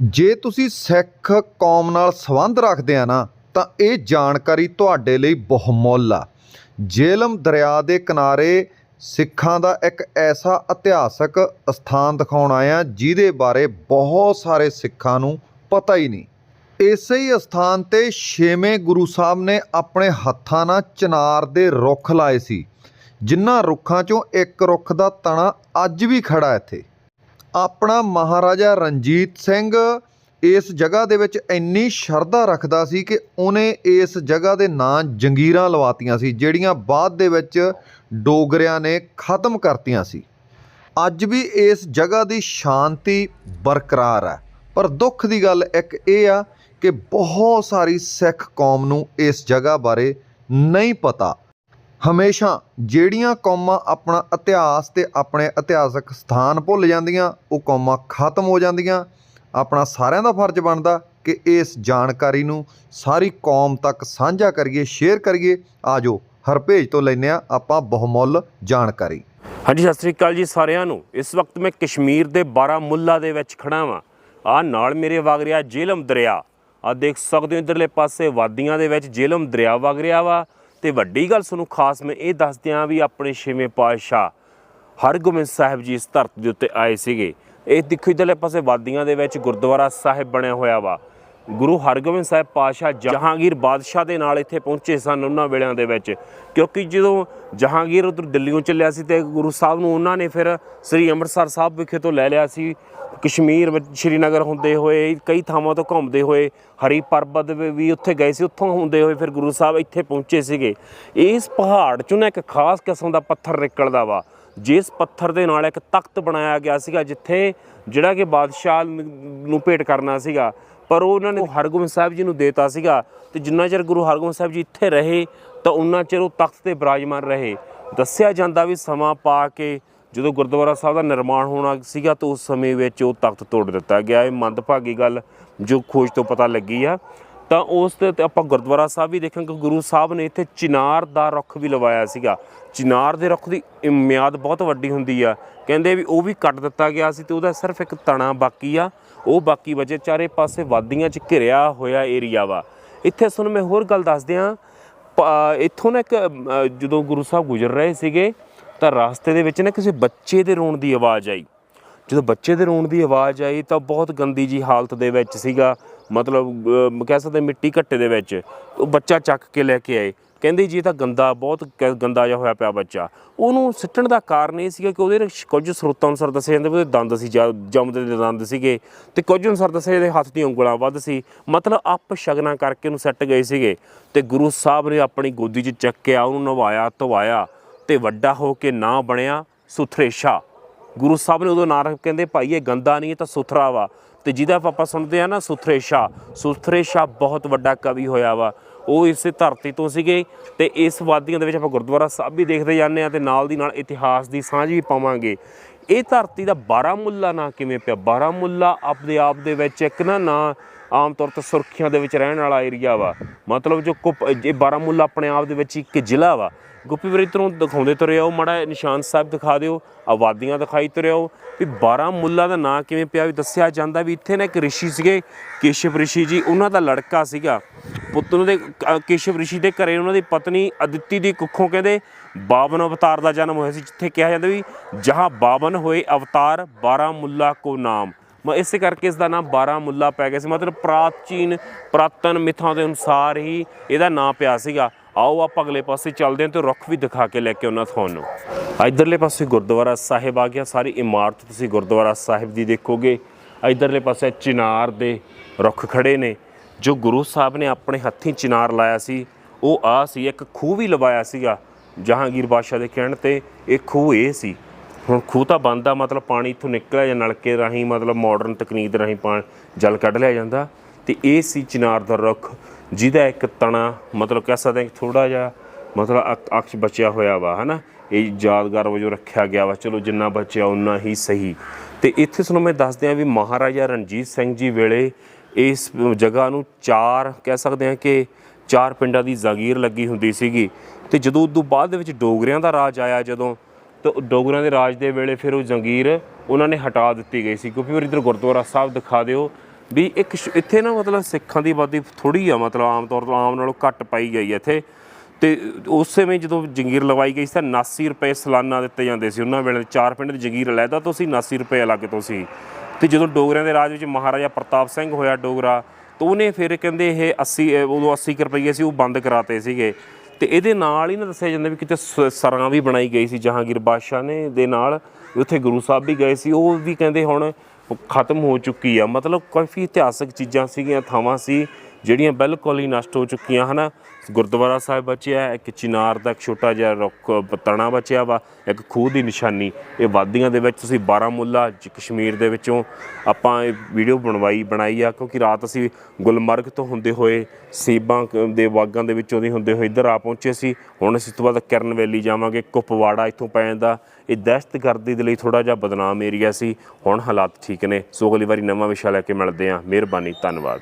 ਜੇ ਤੁਸੀਂ ਸਿੱਖ ਕੌਮ ਨਾਲ ਸੰਬੰਧ ਰੱਖਦੇ ਆ ਨਾ, ਤਾਂ ਇਹ ਜਾਣਕਾਰੀ ਤੁਹਾਡੇ ਲਈ ਬਹੁਮੁੱਲ ਆ। ਜੇਲਮ ਦਰਿਆ ਦੇ ਕਿਨਾਰੇ ਸਿੱਖਾਂ ਦਾ ਇੱਕ ਐਸਾ ਇਤਿਹਾਸਕ ਸਥਾਨ ਦਿਖਾਉਣ ਆਇਆ ਜਿਹਦੇ ਬਾਰੇ ਬਹੁਤ ਸਾਰੇ ਸਿੱਖਾਂ ਨੂੰ ਪਤਾ ਹੀ ਨਹੀਂ। ਇਸੇ ਹੀ ਸਥਾਨ ਤੇ ਛੇਵੇਂ ਗੁਰੂ ਸਾਹਿਬ ਨੇ ਆਪਣੇ ਹੱਥਾਂ ਨਾਲ ਚਨਾਰ ਦੇ ਰੁੱਖ ਲਾਏ ਸੀ ਜਿਨ੍ਹਾਂ ਰੁੱਖਾਂ 'ਚੋਂ ਇੱਕ ਰੁੱਖ ਦਾ ਤਣਾ ਅੱਜ ਵੀ ਖੜਾ ਇੱਥੇ। ਆਪਣਾ ਮਹਾਰਾਜਾ ਰਣਜੀਤ ਸਿੰਘ ਇਸ ਜਗ੍ਹਾ ਦੇ ਵਿੱਚ ਇੰਨੀ ਸ਼ਰਧਾ ਰੱਖਦਾ ਸੀ ਕਿ ਉਹਨੇ ਇਸ ਜਗ੍ਹਾ ਦੇ ਨਾਂ ਜੰਗੀਰਾਂ ਲਵਾਤੀਆਂ ਸੀ, ਜਿਹੜੀਆਂ ਬਾਅਦ ਦੇ ਵਿੱਚ ਡੋਗਰਿਆਂ ਨੇ ਖਤਮ ਕਰਤੀਆਂ ਸੀ। ਅੱਜ ਵੀ ਇਸ ਜਗ੍ਹਾ ਦੀ ਸ਼ਾਂਤੀ ਬਰਕਰਾਰ ਹੈ। ਪਰ ਦੁੱਖ ਦੀ ਗੱਲ ਇੱਕ ਇਹ ਆ ਕਿ ਬਹੁਤ ਸਾਰੀ ਸਿੱਖ ਕੌਮ ਨੂੰ ਇਸ ਜਗ੍ਹਾ ਬਾਰੇ ਨਹੀਂ ਪਤਾ ਹਮੇਸ਼ਾ ਜਿਹੜੀਆਂ ਕੌਮਾਂ ਆਪਣਾ ਇਤਿਹਾਸ ਤੇ ਆਪਣੇ ਇਤਿਹਾਸਕ ਸਥਾਨ ਭੁੱਲ ਜਾਂਦੀਆਂ, ਉਹ ਕੌਮਾਂ ਖਤਮ ਹੋ ਜਾਂਦੀਆਂ। ਆਪਣਾ ਸਾਰਿਆਂ ਦਾ ਫਰਜ਼ ਬਣਦਾ ਕਿ ਇਸ ਜਾਣਕਾਰੀ ਨੂੰ ਸਾਰੀ ਕੌਮ ਤੱਕ ਸਾਂਝਾ ਕਰੀਏ, ਸ਼ੇਅਰ ਕਰੀਏ। ਆਜੋ ਹਰਪੇਜ ਤੋਂ ਲੈਨੇ ਆ ਆਪਾਂ ਬਹੁਮੁੱਲ ਜਾਣਕਾਰੀ। ਹਾਂਜੀ, ਸਤਿ ਸ੍ਰੀ ਅਕਾਲ ਜੀ ਸਾਰਿਆਂ ਨੂੰ। ਇਸ ਵਕਤ ਮੈਂ ਕਸ਼ਮੀਰ ਦੇ ਬਾਰਾਮੁੱਲਾ ਦੇ ਵਿੱਚ ਖੜਾ ਵਾਂ। ਆ ਨਾਲ ਮੇਰੇ ਵਗ ਰਿਹਾ ਜੇਲਮ ਦਰਿਆ। ਆ ਦੇਖ ਸਕਦੇ ਹੋ, ਇਧਰਲੇ ਪਾਸੇ ਵਾਦੀਆਂ ਦੇ ਵਿੱਚ ਜੇਲਮ ਦਰਿਆ ਵਗ ਰਿਹਾ ਵਾ। ਤੇ ਵੱਡੀ ਗੱਲ ਤੁਹਾਨੂੰ ਖਾਸ ਮੈਂ ਇਹ ਦੱਸਦਿਆਂ ਵੀ ਆਪਣੇ ਛੇਵੇਂ ਪਾਤਸ਼ਾਹ ਹਰਗੋਬਿੰਦ ਸਾਹਿਬ ਜੀ ਇਸ ਧਰਤੀ ਦੇ ਉੱਤੇ ਆਏ ਸੀਗੇ। ਇਹ ਦੇਖੋ ਇਧਰਲੇ ਪਾਸੇ ਵਾਦੀਆਂ ਦੇ ਵਿੱਚ ਗੁਰਦੁਆਰਾ ਸਾਹਿਬ ਬਣਿਆ ਹੋਇਆ ਵਾ। ਗੁਰੂ ਹਰਗੋਬਿੰਦ ਸਾਹਿਬ ਪਾਤਸ਼ਾਹ ਜਹਾਂਗੀਰ ਬਾਦਸ਼ਾਹ ਦੇ ਨਾਲ ਇੱਥੇ ਪਹੁੰਚੇ ਸਨ ਉਹਨਾਂ ਵੇਲਿਆਂ ਦੇ ਵਿੱਚ। ਕਿਉਂਕਿ ਜਦੋਂ ਜਹਾਂਗੀਰ ਉਧਰ ਦਿੱਲੀੋਂ ਚੱਲਿਆ ਸੀ ਤੇ ਗੁਰੂ ਸਾਹਿਬ ਨੂੰ ਉਹਨਾਂ ਨੇ ਫਿਰ ਸ੍ਰੀ ਅੰਮ੍ਰਿਤਸਰ ਸਾਹਿਬ ਵਿਖੇ ਤੋਂ ਲੈ ਲਿਆ ਸੀ। ਕਸ਼ਮੀਰ ਵਿੱਚ ਸ਼੍ਰੀਨਗਰ ਹੁੰਦੇ ਹੋਏ, ਕਈ ਥਾਵਾਂ ਤੋਂ ਘੁੰਮਦੇ ਹੋਏ, ਹਰੀ ਪਰਬਤ ਵੀ ਉੱਥੇ ਗਏ ਸੀ, ਉੱਥੋਂ ਹੁੰਦੇ ਹੋਏ ਫਿਰ ਗੁਰੂ ਸਾਹਿਬ ਇੱਥੇ ਪਹੁੰਚੇ ਸੀਗੇ। ਇਸ ਪਹਾੜ ਚੋਂ ਨਾ ਇੱਕ ਖਾਸ ਕਿਸਮ ਦਾ ਪੱਥਰ ਨਿਕਲਦਾ ਵਾ, ਜਿਸ ਪੱਥਰ ਦੇ ਨਾਲ ਇੱਕ ਤਖਤ ਬਣਾਇਆ ਗਿਆ ਸੀਗਾ, ਜਿੱਥੇ ਜਿਹੜਾ ਕਿ ਬਾਦਸ਼ਾਹ ਨੂੰ ਭੇਟ ਕਰਨਾ ਸੀਗਾ। ਪਰ ਉਹ ਉਹਨਾਂ ਨੇ ਹਰਗੋਬਿੰਦ ਸਾਹਿਬ ਜੀ ਨੂੰ ਦੇਤਾ ਸੀਗਾ ਤੇ ਜਿੰਨਾ ਚਿਰ ਗੁਰੂ ਹਰਗੋਬਿੰਦ ਸਾਹਿਬ ਜੀ ਇੱਥੇ ਰਹੇ, ਤਾਂ ਉਹਨਾਂ ਚਿਰ ਉਹ ਤਖਤ ਤੇ ਬਿਰਾਜਮਾਨ ਰਹੇ। ਦੱਸਿਆ ਜਾਂਦਾ ਵੀ ਸਮਾਂ ਪਾ ਕੇ ਜਦੋਂ ਗੁਰਦੁਆਰਾ ਸਾਹਿਬ ਦਾ ਨਿਰਮਾਣ ਹੋਣਾ ਸੀਗਾ, ਤਾਂ ਉਸ ਸਮੇਂ ਵਿੱਚ ਉਹ ਤਖਤ ਤੋੜ ਦਿੱਤਾ ਗਿਆ। ਇਹ ਮੰਦਭਾਗੀ ਗੱਲ ਜੋ ਖੋਜ ਤੋਂ ਪਤਾ ਲੱਗੀ ਆ। ਤਾਂ ਉਸ ਤੇ ਆਪਾਂ ਗੁਰਦੁਆਰਾ ਸਾਹਿਬ ਵੀ ਦੇਖਾਂਗੇ ਗੁਰੂ ਸਾਹਿਬ ਨੇ ਇੱਥੇ ਚਿਨਾਰ ਦਾ ਰੁੱਖ ਵੀ ਲਵਾਇਆ ਸੀਗਾ। ਚਿਨਾਰ ਦੇ ਰੁੱਖ ਦੀ ਮਿਆਦ ਬਹੁਤ ਵੱਡੀ ਹੁੰਦੀ ਆ। ਕਹਿੰਦੇ ਵੀ ਉਹ ਵੀ ਕੱਟ ਦਿੱਤਾ ਗਿਆ ਸੀ ਤੇ ਉਹਦਾ ਸਿਰਫ ਇੱਕ ਤਣਾ ਬਾਕੀ ਆ। ਉਹ ਬਾਕੀ ਵਜੇ ਚਾਰੇ ਪਾਸੇ ਵਾਦੀਆਂ 'ਚ ਘਿਰਿਆ ਹੋਇਆ ਏਰੀਆ ਵਾ। ਇੱਥੇ ਤੁਹਾਨੂੰ ਮੈਂ ਹੋਰ ਗੱਲ ਦੱਸ ਦਿਆਂ ਇੱਥੋਂ ਨਾ ਇੱਕ ਜਦੋਂ ਗੁਰੂ ਸਾਹਿਬ ਗੁਜ਼ਰ ਰਹੇ ਸੀਗੇ, ਤਾਂ ਰਸਤੇ ਦੇ ਵਿੱਚ ਨਾ ਕਿਸੇ ਬੱਚੇ ਦੇ ਰੋਣ ਦੀ ਆਵਾਜ਼ ਆਈ। ਜਦੋਂ ਬੱਚੇ ਦੇ ਰੋਣ ਦੀ ਆਵਾਜ਼ ਆਈ ਤਾਂ ਬਹੁਤ ਗੰਦੀ ਜੀ ਹਾਲਤ ਦੇ ਵਿੱਚ ਸੀਗਾ। ਮਤਲਬ ਕਹਿ ਸਕਦੇ ਮਿੱਟੀ ਘੱਟੇ ਦੇ ਵਿੱਚ, ਉਹ ਬੱਚਾ ਚੱਕ ਕੇ ਲੈ ਕੇ ਆਏ। ਕਹਿੰਦੇ ਜੀ ਇਹ ਤਾਂ ਗੰਦਾ, ਬਹੁਤ ਕ- ਗੰਦਾ ਜਿਹਾ ਹੋਇਆ ਪਿਆ ਬੱਚਾ। ਉਹਨੂੰ ਸਿੱਟਣ ਦਾ ਕਾਰਨ ਇਹ ਸੀਗਾ ਕਿ ਉਹਦੇ ਕੁਝ ਸਰੋਤਾਂ ਅਨੁਸਾਰ ਦੱਸਿਆ ਜਾਂਦੇ ਉਹਦੇ ਦੰਦ ਸੀ ਜੰਮਦੇ ਦੇ ਦੰਦ ਸੀਗੇ। ਤੇ ਕੁਝ ਅਨੁਸਾਰ ਦੱਸਿਆ ਇਹਦੇ ਹੱਥ ਦੀਆਂ ਉਂਗਲਾਂ ਵੱਧ ਸੀ। ਮਤਲਬ ਆਪ ਸ਼ਗਨਾਂ ਕਰਕੇ ਉਹਨੂੰ ਸੱਟ ਗਏ ਸੀਗੇ। ਤੇ ਗੁਰੂ ਸਾਹਿਬ ਨੇ ਆਪਣੀ ਗੋਦੀ 'ਚ ਚੱਕਿਆ ਉਹਨੂੰ ਨਵਾਇਆ, ਧਵਾਇਆ ਤੇ ਵੱਡਾ ਹੋ ਕੇ ਨਾਂ ਬਣਿਆ ਸੁਥਰੇਸ਼ਾ। ਗੁਰੂ ਸਾਹਿਬ ਨੇ ਉਦੋਂ ਨਾਂ ਰੱਖ ਕਹਿੰਦੇ, ਭਾਈ, ਇਹ ਗੰਦਾ ਨਹੀਂ, ਇਹ ਤਾਂ ਸੁਥਰਾ ਵਾ। ਤੇ ਜਿਹਦਾ ਆਪਾਂ ਸੁਣਦੇ ਆ ਨਾ ਸੁਥਰੇ ਸ਼ਾਹ ਸੁਥਰੇ ਸ਼ਾਹ ਬਹੁਤ ਵੱਡਾ ਕਵੀ ਹੋਇਆ ਵਾ। ਉਹ ਇਸੇ ਧਰਤੀ ਤੋਂ ਸੀਗੇ ਤੇ ਇਸ ਵਾਦੀਆਂ ਦੇ ਵਿੱਚ ਆਪਾਂ ਗੁਰਦੁਆਰਾ ਸਾਹਿਬ ਵੀ ਦੇਖਦੇ ਜਾਂਦੇ ਆ ਤੇ ਨਾਲ ਦੀ ਨਾਲ ਇਤਿਹਾਸ ਦੀ ਸਾਂਝ ਵੀ ਪਾਵਾਂਗੇ। ਇਹ ਧਰਤੀ ਦਾ ਬਾਰਾਮੁੱਲਾ ਨਾਂ ਕਿਵੇਂ ਪਿਆ? ਬਾਰਾਮੁੱਲਾ ਆਪਦੇ ਆਪ ਦੇ ਵਿੱਚ ਇੱਕ ਨਾ ਨਾਂ ਆਮ ਤੌਰ ਤੇ ਸੁਰਖੀਆਂ ਦੇ ਵਿੱਚ ਰਹਿਣ ਵਾਲਾ ਏਰੀਆ ਵਾ। ਮਤਲਬ ਜੋ ਕੁਪ ਇਹ ਬਾਰਾਮੁੱਲਾ ਆਪਣੇ ਆਪ ਦੇ ਵਿੱਚ ਇੱਕ ਜ਼ਿਲ੍ਹਾ ਵਾ, ਗੁੱਪੀ ਵੀਰ ਦਿਖਾਉਂਦੇ ਤੁਰੇ ਆਓ, ਮੜਾ ਨਿਸ਼ਾਨ ਸਾਹਿਬ ਦਿਖਾ ਦਿਓ, ਆਬਾਦੀਆਂ ਦਿਖਾਈ ਤੁਰੇ ਆਓ। ਵੀ ਬਾਰਾਮੁੱਲਾ ਦਾ ਨਾਂ ਕਿਵੇਂ ਪਿਆ ਵੀ ਦੱਸਿਆ ਜਾਂਦਾ ਵੀ ਇੱਥੇ ਨਾ ਇੱਕ ਰਿਸ਼ੀ ਸੀਗੇ, ਕੇਸ਼ਵ ਰਿਸ਼ੀ ਜੀ, ਉਹਨਾਂ ਦਾ ਲੜਕਾ ਸੀਗਾ। ਪੁੱਤ ਉਹਨਾਂ ਦੇ ਕੇਸ਼ਵ ਰਿਸ਼ੀ ਦੇ ਘਰੇ ਉਹਨਾਂ ਦੀ ਪਤਨੀ ਅਦਿੱਤੀ ਦੀ ਕੁੱਖੋਂ ਕਹਿੰਦੇ 52 ਅਵਤਾਰ ਦਾ ਜਨਮ ਹੋਇਆ ਸੀ, ਜਿੱਥੇ ਕਿਹਾ ਜਾਂਦਾ ਵੀ ਜਹਾਂ 52 ਹੋਏ ਅਵਤਾਰ ਬਾਰਾਮੁੱਲਾ ਕੋ ਨਾਮ। ਮੈਂ, ਇਸੇ ਕਰਕੇ ਇਸ ਦਾ ਨਾਮ ਬਾਰਾਮੁੱਲਾ ਪੈ ਗਿਆ ਸੀ। ਮਤਲਬ ਪ੍ਰਾਚੀਨ, ਪ੍ਰਾਤਨ ਮਿਥਾਂ ਦੇ ਅਨੁਸਾਰ ਹੀ ਇਹਦਾ ਨਾਮ ਪਿਆ ਸੀਗਾ। ਆਓ ਆਪਾਂ ਅਗਲੇ ਪਾਸੇ ਚੱਲਦੇ ਹਾਂ ਤੇ ਰੁੱਖ ਵੀ ਦਿਖਾ ਕੇ ਲੈ ਕੇ ਉਹਨਾਂ ਤੁਹਾਨੂੰ। ਇਧਰਲੇ ਪਾਸੇ ਗੁਰਦੁਆਰਾ ਸਾਹਿਬ ਆ ਗਿਆ। ਸਾਰੀ ਇਮਾਰਤ ਤੁਸੀਂ ਗੁਰਦੁਆਰਾ ਸਾਹਿਬ ਦੀ ਦੇਖੋਗੇ। ਇਧਰਲੇ ਪਾਸੇ ਚਿਨਾਰ ਦੇ ਰੁੱਖ ਖੜੇ ਨੇ। ਜੋ ਗੁਰੂ ਸਾਹਿਬ ਨੇ ਆਪਣੇ ਹੱਥੀਂ ਚਿਨਾਰ ਲਾਇਆ ਸੀ, ਉਹ ਆ ਸੀ, ਇੱਕ ਖੂਹ ਵੀ ਲਵਾਇਆ ਸੀਗਾ। ਜਹਾਂਗੀਰ ਬਾਦਸ਼ਾਹ ਦੇ ਕਹਿਣ ਤੇ ਇਹ ਖੂਹ ਇਹ ਸੀ। ਹੁਣ ਖੂਹ ਤਾਂ ਬੰਦਾ ਮਤਲਬ ਪਾਣੀ ਇੱਥੋਂ ਨਿਕਲਿਆ ਜਾਂ ਨਲਕੇ ਰਾਹੀਂ, ਮਤਲਬ ਮਾਡਰਨ ਤਕਨੀਕ ਦੇ ਰਾਹੀਂ ਪਾਣੀ ਜਲ ਕੱਢ ਲਿਆ ਜਾਂਦਾ। ਤੇ ਇਹ ਸੀ ਚਿਨਾਰ ਦਾ ਰੁੱਖ, ਜਿਹਦਾ ਇੱਕ ਤਣਾ, ਮਤਲਬ ਕਹਿ ਸਕਦੇ ਹਾਂ ਥੋੜਾ ਜਿਹਾ, ਮਤਲਬ ਅਕ- ਅਕਸ਼ ਬਚਿਆ ਹੋਇਆ ਵਾ, ਹਨਾ? ਇਹ ਯਾਦਗਾਰ ਵਜੋਂ ਰੱਖਿਆ ਗਿਆ ਵਾ। ਚਲੋ ਜਿੰਨਾ ਬਚਿਆ ਉਨਾ ਹੀ ਸਹੀ। ਤੇ ਇੱਥੇ ਤੁਹਾਨੂੰ ਮੈਂ ਦੱਸ ਦਿਆਂ ਵੀ ਮਹਾਰਾਜਾ ਰਣਜੀਤ ਸਿੰਘ ਜੀ ਵੇਲੇ ਇਸ ਜਗ੍ਹਾ ਨੂੰ ਚਾਰ, ਕਹਿ ਸਕਦੇ ਹਾਂ ਕਿ ਚਾਰ ਪਿੰਡਾਂ ਦੀ ਜਾਗੀਰ ਲੱਗੀ ਹੁੰਦੀ ਸੀਗੀ। ਤੇ ਜਦੋਂ ਉਦੋਂ ਬਾਅਦ ਦੇ ਵਿੱਚ ਡੋਗਰਿਆਂ ਦਾ ਰਾਜ ਆਇਆ, ਜਦੋਂ ਤਾਂ ਡੋਗਰਿਆਂ ਦੇ ਰਾਜ ਦੇ ਵੇਲੇ ਫਿਰ ਉਹ ਜੰਗੀਰ ਉਹਨਾਂ ਨੇ ਹਟਾ ਦਿੱਤੀ ਗਈ ਸੀ। ਕਿਉਂਕਿ ਫਿਰ ਇੱਧਰ ਗੁਰਦੁਆਰਾ ਸਾਹਿਬ ਦਿਖਾ ਦਿਓ ਵੀ ਇੱਕ ਸ਼- ਇੱਥੇ ਨਾ ਮਤਲਬ ਸਿੱਖਾਂ ਦੀ ਆਬਾਦੀ ਥੋੜੀ ਆ, ਮਤਲਬ ਆਮ ਤੌਰ ਤੋਂ ਆਮ ਨਾਲੋਂ ਘੱਟ ਪਾਈ ਗਈ ਹੈ ਇੱਥੇ। ਤੇ ਉਸ ਸਮੇਂ ਜਦੋਂ ਜੰਗੀਰ ਲਵਾਈ ਗਈ ਸੀ ਤਾਂ 79 ਰੁਪਏ ਸਾਲਾਨਾ ਦਿੱਤੇ ਜਾਂਦੇ ਸੀ ਉਹਨਾਂ ਵੇਲੇ। ਚਾਰ ਪਿੰਡ ਦੀ ਜੰਗੀਰ ਲੈਦਾ ਤੋਂ ਸੀ 79 ਰੁਪਏ ਅਲੱਗ ਤੋਂ ਸੀ। ਤੇ ਜਦੋਂ ਡੋਗਰਿਆਂ ਦੇ ਰਾਜ ਵਿੱਚ ਮਹਾਰਾਜਾ ਪ੍ਰਤਾਪ ਸਿੰਘ ਹੋਇਆ ਡੋਗਰਾ, ਤਾਂ ਉਹਨੇ ਫਿਰ ਕਹਿੰਦੇ ਇਹ 80 ਉਦੋਂ 80 ਕੁ ਰੁਪਏ ਸੀ, ਉਹ ਬੰਦ ਕਰਾਤੇ ਸੀਗੇ। ਤੇ ਇਹਦੇ ਨਾਲ ਹੀ ਨਾ ਦੱਸਿਆ ਜਾਂਦਾ ਵੀ ਕਿਤੇ ਸ- ਸਰਾਂ ਵੀ ਬਣਾਈ ਗਈ ਸੀ, ਜਹਾਂਗੀਰ ਬਾਦਸ਼ਾਹ ਨੇ ਦੇ ਨਾਲ, ਉੱਥੇ ਗੁਰੂ ਸਾਹਿਬ ਵੀ ਗਏ ਸੀ, ਉਹ ਵੀ ਕਹਿੰਦੇ ਹੁਣ ਖਤਮ ਹੋ ਚੁੱਕੀ ਆ। ਮਤਲਬ ਕਾਫੀ ਇਤਿਹਾਸਕ ਚੀਜ਼ਾਂ ਸੀਗੀਆਂ, ਥਾਵਾਂ ਸੀ। ਜਿਹੜੀਆਂ ਬਿਲਕੁਲ ਹੀ ਨਸ਼ਟ ਹੋ ਚੁੱਕੀਆਂ ਹਨ। ਗੁਰਦੁਆਰਾ ਸਾਹਿਬ ਬਚਿਆ ਇੱਕ ਚਿਨਾਰ ਦਾ ਇੱਕ ਛੋਟਾ ਜਿਹਾ ਰੁੱਖ ਤਣਾ ਬਚਿਆ ਵਾ, ਇੱਕ ਖੂਹ ਦੀ ਨਿਸ਼ਾਨੀ। ਇਹ ਵਾਦੀਆਂ ਦੇ ਵਿੱਚ ਤੁਸੀਂ ਬਾਰਾਮੁੱਲਾ ਕਸ਼ਮੀਰ ਦੇ ਵਿੱਚੋਂ ਆਪਾਂ ਇਹ ਵੀਡੀਓ ਬਣਵਾਈ, ਬਣਾਈ ਆ, ਕਿਉਂਕਿ ਰਾਤ ਅਸੀਂ ਗੁਲਮਰਗ ਤੋਂ ਹੁੰਦੇ ਹੋਏ, ਸੀਬਾਂ ਦੇ ਬਾਗਾਂ ਦੇ ਵਿੱਚੋਂ ਦੀ ਹੁੰਦੇ ਹੋਏ ਇੱਧਰ ਆ ਪਹੁੰਚੇ ਸੀ। ਹੁਣ ਅਸੀਂ ਇਸ ਤੋਂ ਬਾਅਦ ਕਿਰਨ ਵੈਲੀ ਜਾਵਾਂਗੇ, ਕੁਪਵਾੜਾ ਇੱਥੋਂ ਪੈ ਜਾਂਦਾ ਇਹ ਦਹਿਸ਼ਤਗਰਦੀ ਦੇ ਲਈ ਥੋੜਾ ਜਿਹਾ ਬਦਨਾਮ ਏਰੀਆ ਸੀ। ਹੁਣ ਹਾਲਾਤ ਠੀਕ ਨੇ। ਸੋ ਅਗਲੀ ਵਾਰੀ ਨਵਾਂ ਵਿਸ਼ਾ ਲੈ ਕੇ ਮਿਲਦੇ ਹਾਂ। ਮਿਹਰਬਾਨੀ, ਧੰਨਵਾਦ।